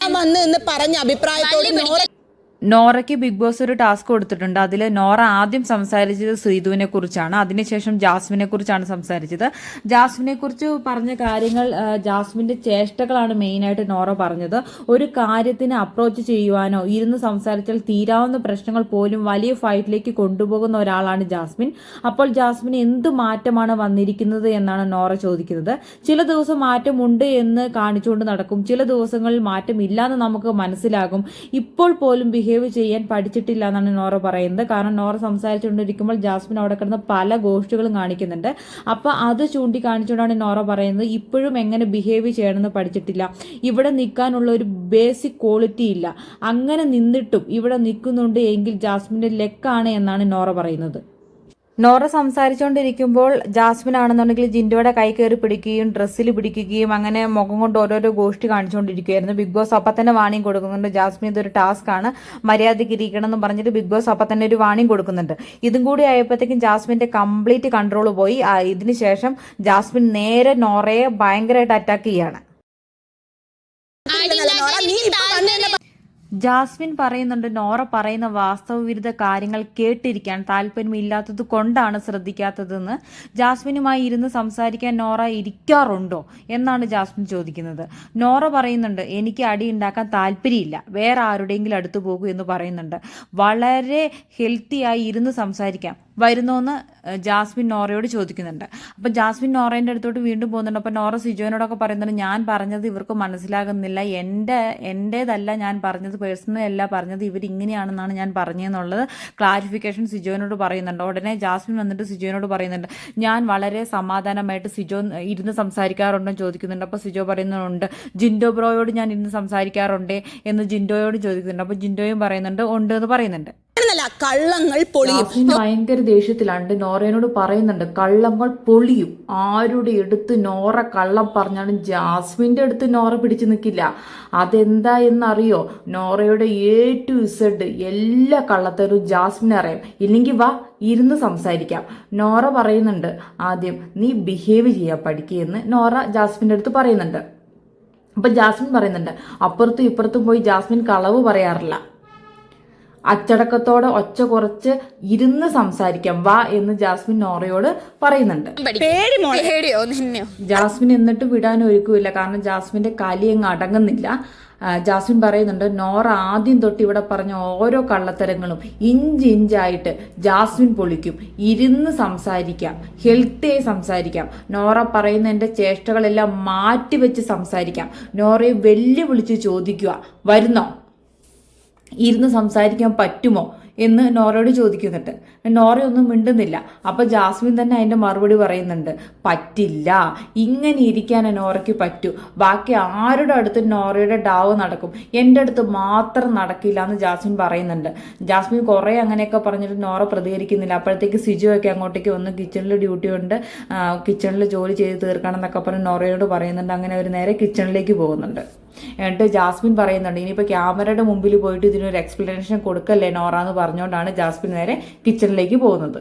വന്ന് എന്ന് പറഞ്ഞ അഭിപ്രായത്തോട് നോറയ്ക്ക് ബിഗ് ബോസ് ഒരു ടാസ്ക് കൊടുത്തിട്ടുണ്ട്. അതിൽ നോറ ആദ്യം സംസാരിച്ചത് ശ്രീധുവിനെ കുറിച്ചാണ്. അതിനുശേഷം ജാസ്മിനെ കുറിച്ചാണ് സംസാരിച്ചത്. ജാസ്മിനെ കുറിച്ച് പറഞ്ഞ കാര്യങ്ങൾ ജാസ്മിന്റെ ചേഷ്ടകളാണ് മെയിനായിട്ട് നോറ പറഞ്ഞത്. ഒരു കാര്യത്തിന് അപ്രോച്ച് ചെയ്യുവാനോ ഇരുന്ന് സംസാരിച്ചാൽ തീരാവുന്ന പ്രശ്നങ്ങൾ പോലും വലിയ ഫൈറ്റിലേക്ക് കൊണ്ടുപോകുന്ന ഒരാളാണ് ജാസ്മിൻ. അപ്പോൾ ജാസ്മിന് എന്ത് മാറ്റമാണ് വന്നിരിക്കുന്നത് എന്നാണ് നോറ ചോദിക്കുന്നത്. ചില ദിവസം മാറ്റമുണ്ട് എന്ന് കാണിച്ചുകൊണ്ട് നടക്കും. ചില ദിവസങ്ങളിൽ മാറ്റമില്ലാന്ന് നമുക്ക് മനസ്സിലാകും. ഇപ്പോൾ പോലും ബിഹേവ് ചെയ്യാൻ പഠിച്ചിട്ടില്ല എന്നാണ് നോറ പറയുന്നത്. കാരണം നോറ സംസാരിച്ചുകൊണ്ടിരിക്കുമ്പോൾ ജാസ്മിൻ അവിടെ കിടന്ന് പല ഗോഷ്ഠികളും കാണിക്കുന്നുണ്ട്. അപ്പോൾ അത് ചൂണ്ടിക്കാണിച്ചുകൊണ്ടാണ് നോറ പറയുന്നത് ഇപ്പോഴും എങ്ങനെ ബിഹേവ് ചെയ്യണമെന്ന് പഠിച്ചിട്ടില്ല. ഇവിടെ നിൽക്കാനുള്ള ഒരു ബേസിക് ക്വാളിറ്റി ഇല്ല. അങ്ങനെ നിന്നിട്ടും ഇവിടെ നിൽക്കുന്നുണ്ട് എങ്കിൽ ജാസ്മിന്റെ ലെക്കാണ് എന്നാണ് നോറ പറയുന്നത്. നോറ സംസാരിച്ചുകൊണ്ടിരിക്കുമ്പോൾ ജാസ്മിൻ ആണെന്നുണ്ടെങ്കിൽ ജിൻഡോയുടെ കൈ കയറി പിടിക്കുകയും ഡ്രസ്സിൽ പിടിക്കുകയും അങ്ങനെ മുഖം കൊണ്ട് ഓരോരോ ഗോഷ്ഠി കാണിച്ചുകൊണ്ടിരിക്കുകയായിരുന്നു ബിഗ് ബോസ് അപ്പം തന്നെ വാണിയും കൊടുക്കുന്നുണ്ട്. ജാസ്മിൻ ഇതൊരു ടാസ്ക് ആണ്. മര്യാദയ്ക്ക് ഇരിക്കണം എന്ന് പറഞ്ഞിട്ട് ബിഗ് ബോസ് അപ്പം തന്നെ ഒരു വാണിയും കൊടുക്കുന്നുണ്ട്. ഇതും കൂടി ആയപ്പോഴത്തേക്കും ജാസ്മിന്റെ കംപ്ലീറ്റ് കൺട്രോൾ പോയി. ഇതിന് ശേഷം ജാസ്മിൻ നേരെ നോറയെ ഭയങ്കരമായിട്ട് അറ്റാക്ക് ചെയ്യാണ്. നോറ നീ ജാസ്മിൻ പറയുന്നുണ്ട് നോറ പറയുന്ന വാസ്തവവിരുദ്ധ കാര്യങ്ങൾ കേട്ടിരിക്കാൻ താല്പര്യമില്ലാത്തത് കൊണ്ടാണ് ശ്രദ്ധിക്കാത്തതെന്ന്. ജാസ്മിനുമായി ഇരുന്ന് സംസാരിക്കാൻ നോറ ഇരിക്കാറുണ്ടോ എന്നാണ് ജാസ്മിൻ ചോദിക്കുന്നത്. നോറ പറയുന്നുണ്ട് എനിക്ക് അടി ഉണ്ടാക്കാൻ താല്പര്യമില്ല. വേറെ ആരുടെയെങ്കിലും അടുത്ത് പോകൂ എന്ന് പറയുന്നുണ്ട്. വളരെ ഹെൽത്തിയായി ഇരുന്ന് സംസാരിക്കാം. വരുന്നോന്ന് ജാസ്മിൻ നോറയോട് ചോദിക്കുന്നുണ്ട്. അപ്പോൾ ജാസ്മിൻ നോറേന്റെ അടുത്തോട്ട് വീണ്ടും പോകുന്നുണ്ട്. അപ്പൊ നോറ സിജോനോടൊക്കെ പറയുന്നുണ്ട് ഞാൻ പറഞ്ഞത് ഇവർക്ക് മനസ്സിലാകുന്നില്ല. എന്റെ എന്റേതല്ല ഞാൻ പറഞ്ഞത് പേഴ്സണൽ അല്ല പറഞ്ഞത് ഇവർ ഇങ്ങനെയാണെന്നാണ് ഞാൻ പറഞ്ഞതെന്നുള്ളത് ക്ലാരിഫിക്കേഷൻ സിജോനോട് പറയുന്നുണ്ട്. ഉടനെ ജാസ്മിൻ വന്നിട്ട് സിജോനോട് പറയുന്നുണ്ട് ഞാൻ വളരെ സമാധാനമായിട്ട് സിജോ ഇരുന്ന് സംസാരിക്കാറുണ്ടെന്ന് ചോദിക്കുന്നുണ്ട്. അപ്പോൾ സിജോ പറയുന്നുണ്ട് ജിൻഡോ ബ്രോയോട് ഞാൻ ഇരുന്ന് സംസാരിക്കാറുണ്ട് എന്ന് ജിൻഡോയോട് ചോദിക്കുന്നുണ്ട്. അപ്പോൾ ജിൻഡോയും പറയുന്നുണ്ട് ഉണ്ട് എന്ന് പറയുന്നുണ്ട്. എന്നല്ല കള്ളങ്ങൾ പൊളിയും. ജാസ്മിൻ ഭയങ്കര ദേഷ്യത്തിലാണ് നോറയോട് പറയുന്നുണ്ട് കള്ളങ്ങൾ പൊളിയും. ആരുടെ അടുത്ത് നോറ കള്ളം പറഞ്ഞാലും ജാസ്മിന്റെ അടുത്ത് നോറ പിടിച്ചു നിൽക്കില്ല അതെന്താ എന്നറിയോ? നോറയുടെ എ ടു ഇസഡ് എല്ലാ കള്ളത്തരും ജാസ്മിൻ അറിയാം. ഇല്ലെങ്കിൽ വാ ഇരുന്ന് സംസാരിക്കാം. നോറ പറയുന്നുണ്ട് ആദ്യം നീ ബിഹേവ് ചെയ്യാൻ പഠിക്കുകയെന്ന് നോറ ജാസ്മിന്റെ അടുത്ത് പറയുന്നുണ്ട്. അപ്പൊ ജാസ്മിൻ പറയുന്നുണ്ട് അപ്പുറത്തും ഇപ്പുറത്തും പോയി ജാസ്മിൻ കളവ് പറയാറില്ല. അച്ചടക്കത്തോടെ ഒച്ച കുറച്ച് ഇരുന്ന് സംസാരിക്കാം. വാ എന്ന് ജാസ്മിൻ നോറയോട് പറയുന്നുണ്ട്. ജാസ്മിൻ എന്നിട്ട് വിടാൻ ഒരുക്കില്ല. കാരണം ജാസ്മിന്റെ കലി അങ്ങ് അടങ്ങുന്നില്ല. ജാസ്മിൻ പറയുന്നുണ്ട് നോറ ആദ്യം തൊട്ട് ഇവിടെ പറഞ്ഞ ഓരോ കള്ളത്തരങ്ങളും ഇഞ്ച് ഇഞ്ചായിട്ട് ജാസ്മിൻ പൊളിക്കും. ഇരുന്ന് സംസാരിക്കാം. ഹെൽത്തിയായി സംസാരിക്കാം. നോറ പറയുന്ന എന്റെ ചേഷ്ടകളെല്ലാം മാറ്റിവെച്ച് സംസാരിക്കാം. നോറയെ വെല്ലുവിളിച്ച് ചോദിക്കുക. വരുന്നോ? ഇരുന്ന് സംസാരിക്കാൻ പറ്റുമോ എന്ന് നോറയോട് ചോദിക്കുന്നുണ്ട്. നോറയൊന്നും മിണ്ടുന്നില്ല. അപ്പോൾ ജാസ്മിൻ തന്നെ അതിന്റെ മറുപടി പറയുന്നുണ്ട്. പറ്റില്ല. ഇങ്ങനെ ഇരിക്കാൻ നോറയ്ക്ക് പറ്റൂ. ബാക്കി ആരുടെ അടുത്ത് നോറയുടെ ഡാവ് നടക്കും. എന്റെ അടുത്ത് മാത്രം നടക്കില്ല എന്ന് ജാസ്മിൻ പറയുന്നുണ്ട്. ജാസ്മിൻ കുറേ അങ്ങനെയൊക്കെ പറഞ്ഞിട്ട് നോറ പ്രതികരിക്കുന്നില്ല. അപ്പോഴത്തേക്ക് സിജു ഒക്കെ അങ്ങോട്ടേക്ക് വന്ന് കിച്ചണിൽ ഡ്യൂട്ടി ഉണ്ട്. കിച്ചണിൽ ജോലി ചെയ്ത് തീർക്കണം എന്നൊക്കെ പറഞ്ഞ് നോറയോട് പറയുന്നുണ്ട്. അങ്ങനെ അവർ നേരെ കിച്ചണിലേക്ക് പോകുന്നുണ്ട്. എന്നിട്ട് ജാസ്മിൻ പറയുന്നുണ്ട് ഇനിയിപ്പോൾ ക്യാമറയുടെ മുമ്പിൽ പോയിട്ട് ഇതിനൊരു എക്സ്പ്ലനേഷൻ കൊടുക്കല്ലേ നോറ? എന്ന് പറഞ്ഞുകൊണ്ടാണ് ജാസ്മിൻ നേരെ കിച്ചണിലേക്ക് പോകുന്നത്.